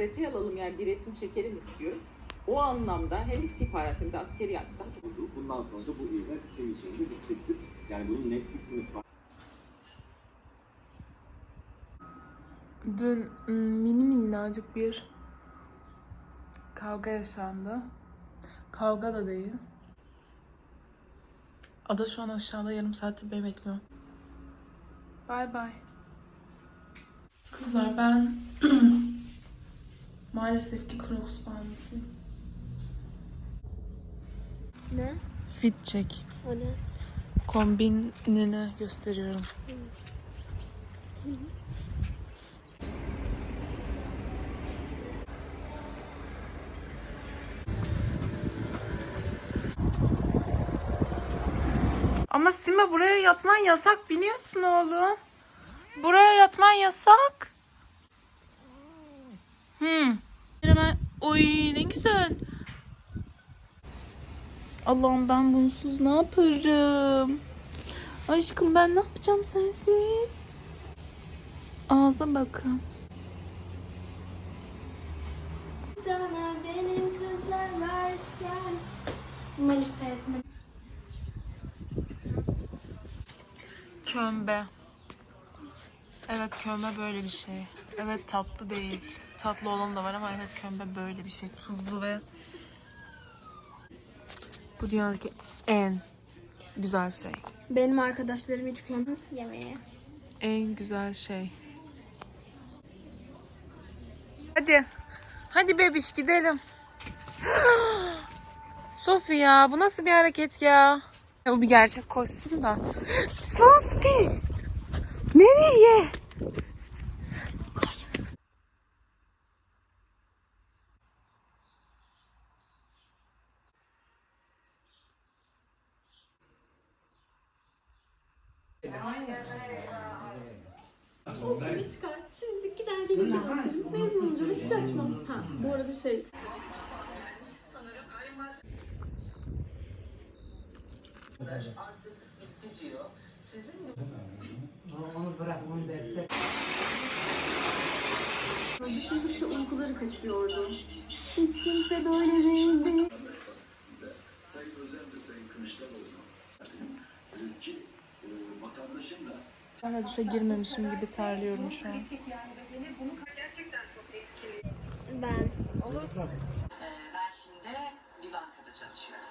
detay alalım yani bir resim çekelim istiyorum. O anlamda hem istihbarat hem de askeri çok oldu. Bundan sonra da bu ilan sistem içerisinde bitecektir. Yani bunun net bir sınıf var. Dün mm, mini minnacık bir kavga yaşandı. Kavga da değil. Ada şu an aşağıda yarım saattir beni bekliyor. Bay bay. Kızlar ben maalesef ki Crocs bağımlısıyım. Ne? Fit check. O ne? Kombinini gösteriyorum. Ama Sime buraya yatman yasak biliyorsun oğlum. Buraya yatman yasak. Hmm. Hemen oy ne güzel. Allah'ım ben bunsuz ne yaparım? Aşkım ben ne yapacağım sensiz? Ağza bakın. Sana benim kızlar varken Manifest Kömbe. Evet kömbe böyle bir şey. Evet tatlı değil. Tatlı olan da var ama evet kömbe böyle bir şey. Tuzlu ve bu dünyadaki en güzel şey. Benim arkadaşlarım hiç kömür yemeğe. En güzel şey. Hadi. Hadi bebiş gidelim. Sofi ya bu nasıl bir hareket ya? Bu bir gerçek koşsun da. Sofi! Nereye? Seni çıkar. Şimdi gider gelince açarım. Mezun olunca da hiç açmam. Ha, bu arada şey... artık bitti diyor. Sizin Düşündükçe uykuları kaçıyordu. Hiç kimse böyle değildi. Sayın Özel ve Sayın Kılıçdaroğlu ki e, vatandaşın da Ben de duşa girmemişim gibi terliyorum şu an. Ben. Ee, ben şimdi bir bankada çalışıyorum.